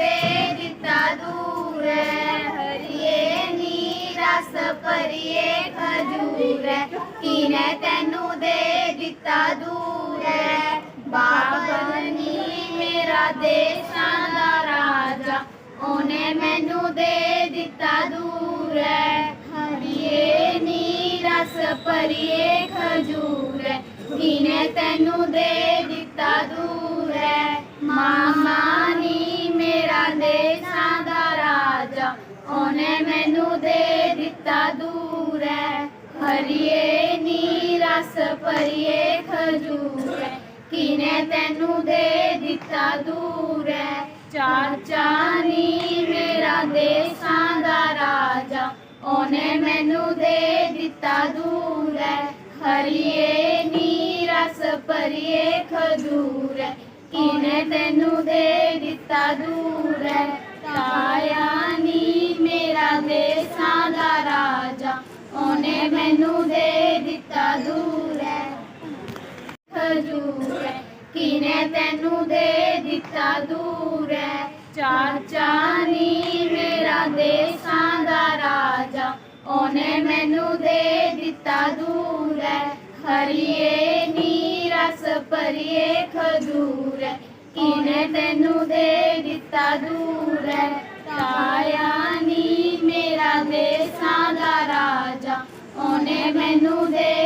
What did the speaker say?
ਦੇ ਦਿੱਤਾ ਦੂਰ ਹੈ। ਹਰੀਏ ਨੀ ਰਸ ਭਰੀਏ ਖਜੂਰ ਹੈ। ਕਿਨੇ ਤੈਨੂੰ ਦੇ ਦਿੱਤਾ ਦੂਰ ਹੈ। ਬਾਬਰ ਨੀ ਮੇਰਾ ਦੇਸ਼ਾਂ ਦਾ ਰਾਜਾ। ਉਹਨੇ ਮੈਨੂੰ ਦੇ ਦਿੱਤਾ ਦੂਰ ਹੈ। ਹਰੀਏ ਨੀ ਰਸ ਭਰੀਏ ਖਜੂਰ ਹੈ। ਕਿਨੇ ਤੈਨੂੰ ਦੇ ਦਿੱਤਾ ਦੂਰ ਉਹਨੇ ਮੈਨੂੰ ਦੇ ਦਿੱਤਾ ਦੂਰ ਹੈ। ਹਰੀਏ ਨੀ ਰਸ ਭਰੀਏ ਖਜੂਰ ਹੈ। ਕਿਨੇ ਤੈਨੂੰ ਦੇ ਦਿੱਤਾ ਦੂਰ ਹੈ? ਚਾਚਾ ਨੀ ਮੇਰਾ ਦੇਸ਼ਾਂ ਦਾ ਰਾਜਾ। ਉਹਨੇ ਮੈਨੂੰ ਦੇ ਦਿੱਤਾ ਦੂਰ ਹੈ। ਹਰੀਏ ਨੀ ਰਸ ਭਰੀਏ ਖਜੂਰ ਹੈ। ਕਿਨੇ ਤੈਨੂੰ ਦੇ ਦਿੱਤਾ ਦੂਰ ਹੈ? ਤਾਇਆ ਉਹਨੇ ਮੈਨੂੰ ਦੇ ਦਿੱਤਾ ਦੂਰ ਹੈ। ਖਜੂਰ ਹੈ। ਕਿਨੇ ਤੈਨੂੰ ਦੇ ਦਿੱਤਾ ਦੂਰ ਹੈ। ਚਾਚਾ ਨੀ ਮੇਰਾ ਦੇਸ਼ਾਂ ਦਾ ਰਾਜਾ, ਉਹਨੇ ਮੈਨੂੰ ਦੇ ਦਿੱਤਾ ਦੂਰ ਹੈ। ਹਰੀਏ ਨੀ ਰਸ ਭਰੀਏ ਖਜੂਰ ਹੈ। ਕਿਨੇ ਤੈਨੂੰ ਦੇ ਦਿੱਤਾ ਦੂਰ ਹੈ। ਨੀ ਮੈਨੂੰ ਦੇ